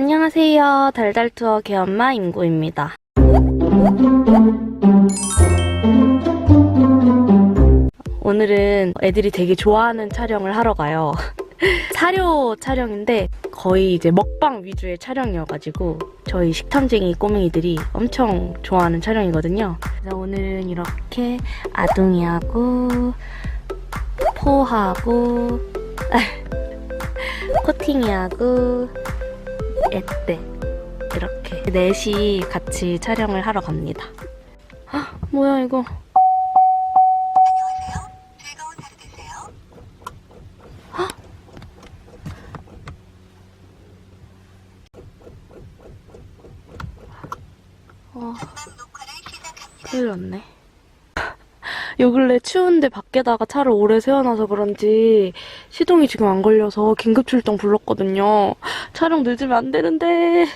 안녕하세요. 달달투어 개엄마 임구입니다. 오늘은 애들이 되게 좋아하는 촬영을 하러 가요. 사료 촬영인데 거의 이제 먹방 위주의 촬영이어가지고 저희 식탐쟁이 꼬맹이들이 엄청 좋아하는 촬영이거든요. 그래서 오늘은 이렇게 아둥이하고 포하고 코팅이하고 에떼 이렇게 넷이 같이 촬영을 하러 갑니다. 아, 뭐야 이거? 헉! 어, 큰일 났네. 요 근래 추운데 밖에다가 차를 오래 세워놔서 그런지 시동이 지금 안 걸려서 긴급 출동 불렀거든요. 촬영 늦으면 안 되는데.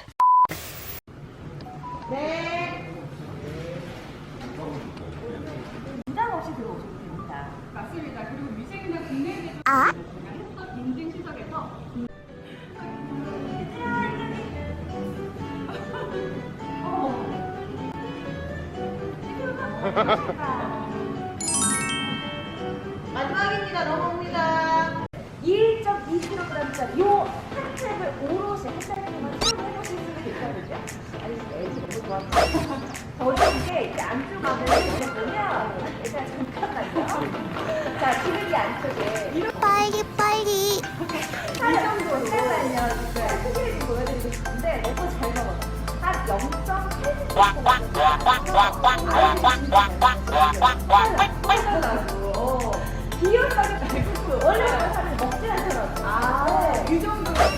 마지막입니다. 넘어옵니다. 1.2kg짜리 요한 팩을 오롯이 한 달 동안 사용해보실 수도 있거든요. 아니, 진짜 애기 너무 좋아서. 더 이게 이제 안쪽안을 열어보면 일단 잠깐만요. 자, 지금 이 안쪽에 빨리 빨리 한 정도 잠깐만요. 지금 크기를 좀 보여드리고 싶은데 너무 잘 먹어요. 한 0.8cm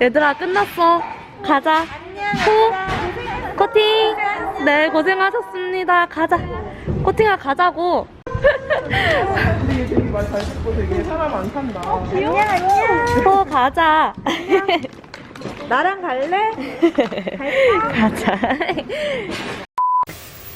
얘들아 끝났어. 가자. 호 코팅. 네 고생하셨습니다. 가자. 코팅아 가자고. 근데 얘 되게 말잘 듣고 되게 사람 안 탄다. 호 가자. 나랑 갈래? 가자.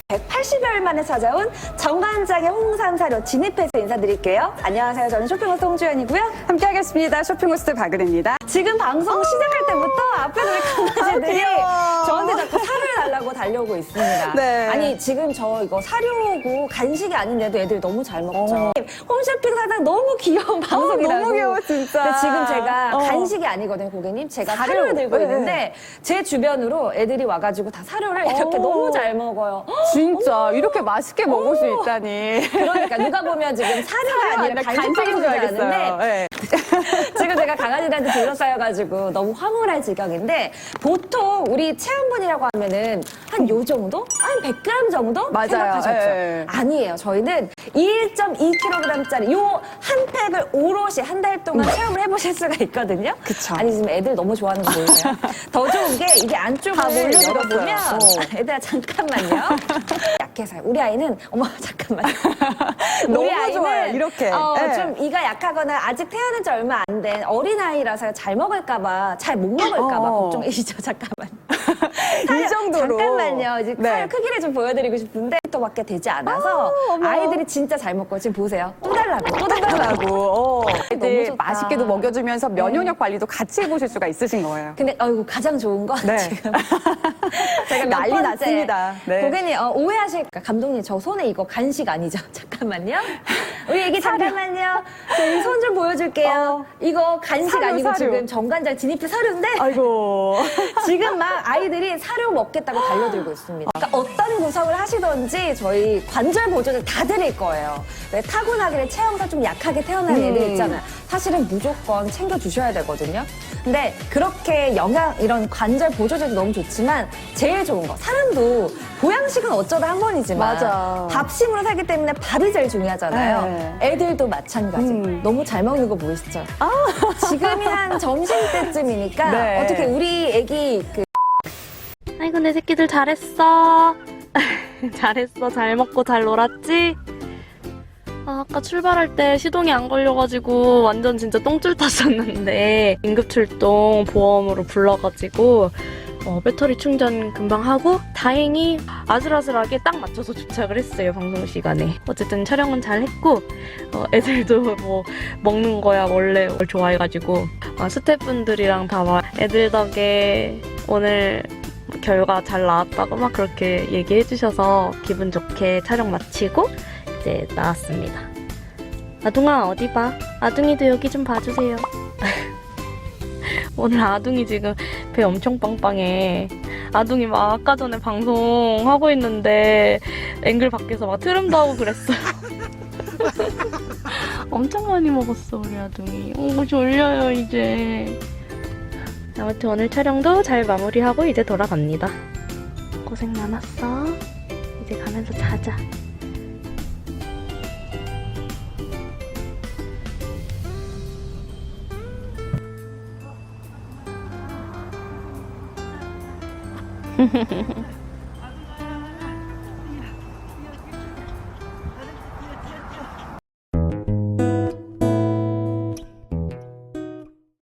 180여일 만에 찾아온 정관장의 홍삼 사료 진입해서 인사드릴게요. 안녕하세요. 저는 쇼핑호스트 홍주연이고요. 함께하겠습니다. 쇼핑호스트 박은혜입니다. 지금 방송 시작할 때부터 앞에서 우리 강아지들이 귀여워. 저한테 자꾸 사료를 달라고 달려오고 있습니다. 네. 아니 지금 저 이거 사료고 간식이 아닌데도 애들이 너무 잘 먹죠. 홈쇼핑 사장 너무 귀여운 방송이라고. 어. 너무 귀여워, 진짜. 근데 지금 제가 어. 간식이 아니거든요, 고객님. 제가 사료. 사료를 들고 네. 있는데 제 주변으로 애들이 와가지고 다 사료를 이렇게 어. 너무 잘 먹어요. 진짜 이렇게 맛있게 먹을 수 있다니. 그러니까 누가 보면 지금 사료가 아니라 간식 간식인 줄 알겠어요. 아는데 네. 지금 제가 강아지들한테 둘러싸여가지고 너무 황홀할 지경인데 보통 우리 체험분이라고 하면은 한 요 정도? 한 100g 정도? 맞아요. 생각하셨죠? 예. 아니에요. 저희는 1.2kg짜리 요 한 팩을 오롯이 한 달 동안 체험을 해보실 수가 있거든요. 음. 그쵸. 아니 지금 애들 너무 좋아하는 거 보이세요? 더 좋은 게 이게 안쪽을 다 몰려들었어요. 열어보면 어. 애들아 잠깐만요. 약해서요. 우리 아이는 어머 잠깐만요. 너무 좋아요, 이렇게. 어, 네. 좀 이가 약하거나 아직 태어난 지 얼마 안 된 어린 아이라서 잘 먹을까봐, 잘 못 먹을까봐 어. 걱정이시죠? 잠깐만. 이 정도로. 잠깐만요. 이제 네. 사료 크기를 좀 보여드리고 싶은데 밖에 되지 않아서 아이들이 진짜 잘 먹고 지금 보세요. 또 달라고 또 달라고. 어. 너무 좋다. 맛있게도 먹여주면서 면역력 관리도 같이 해보실 수가 있으신 거예요. 근데 아이고 가장 좋은 건 네. 지금 제가 몇 난리 번째 났습니다. 네. 고객님 어, 오해하실까 감독님 저 손에 이거 간식 아니죠? 잠깐만요. 우리 애기 잠깐만요. 저이 손좀 보여줄게요. 어. 이거 간식 사료, 아니고 사료. 지금 정관장 진입해 사료인데 아이고. 지금 막 아이들이 사료 먹겠다고 달려들고 있습니다. 그러니까 어떤 구성을 하시던지 저희 관절 보조제 다 드릴 거예요. 왜 타고나기를 체형상 좀 약하게 태어난 음. 애들 있잖아요. 사실은 무조건 챙겨 주셔야 되거든요. 근데 그렇게 영양 이런 관절 보조제도 너무 좋지만 제일 좋은 거 사람도 보양식은 어쩌다 한 번이지만 맞아. 밥심으로 살기 때문에 밥이 제일 중요하잖아요. 네. 애들도 마찬가지. 음. 너무 잘 먹는 거 보이시죠? 지금이 한 점심 때쯤이니까 네. 어떻게 우리 애기 그 아이고 내 새끼들 잘했어. 잘했어. 잘 먹고 잘 놀았지? 아, 아까 출발할 때 시동이 안 걸려가지고 완전 진짜 똥줄 탔었는데 긴급 출동 보험으로 불러가지고 어, 배터리 충전 금방 하고 다행히 아슬아슬하게 딱 맞춰서 도착을 했어요 방송 시간에 어쨌든 촬영은 잘 했고 어, 애들도 뭐 먹는 거야 원래 좋아해가지고 아, 스태프분들이랑 다막 애들 덕에 오늘 결과 잘 나왔다고 막 그렇게 얘기해 주셔서 기분 좋게 촬영 마치고 이제 나왔습니다. 아둥아 어디 봐? 아둥이도 여기 좀 봐주세요. 오늘 아둥이 지금 배 엄청 빵빵해. 아둥이 막 아까 전에 방송하고 있는데 앵글 밖에서 막 트름도 하고 그랬어요. 엄청 많이 먹었어 우리 아둥이. 오 졸려요 이제. 아무튼 오늘 촬영도 잘 마무리하고 이제 돌아갑니다. 고생 많았어. 이제 가면서 자자.